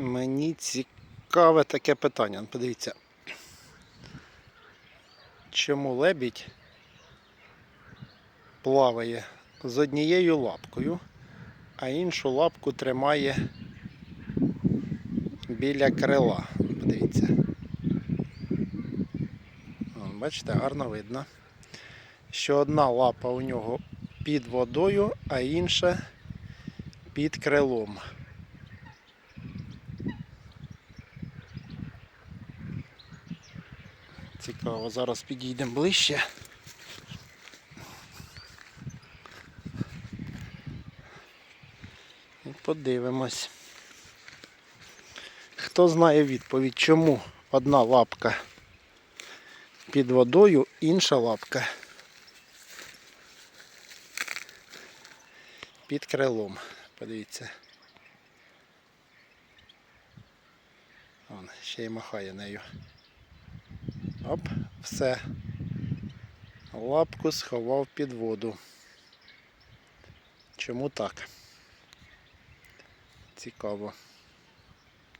Мені цікаве таке питання. Подивіться. Чому лебідь плаває з однією лапкою, а іншу лапку тримає біля крила. Подивіться. Бачите, гарно видно, що одна лапа у нього під водою, а інша під крилом. Цікаво, зараз підійдемо ближче. І подивимось. Хто знає відповідь, чому одна лапка під водою, інша лапка під крилом. Подивіться. Вон, ще й махає нею. Оп, все. Лапку сховав під воду. Чому так? Цікаво.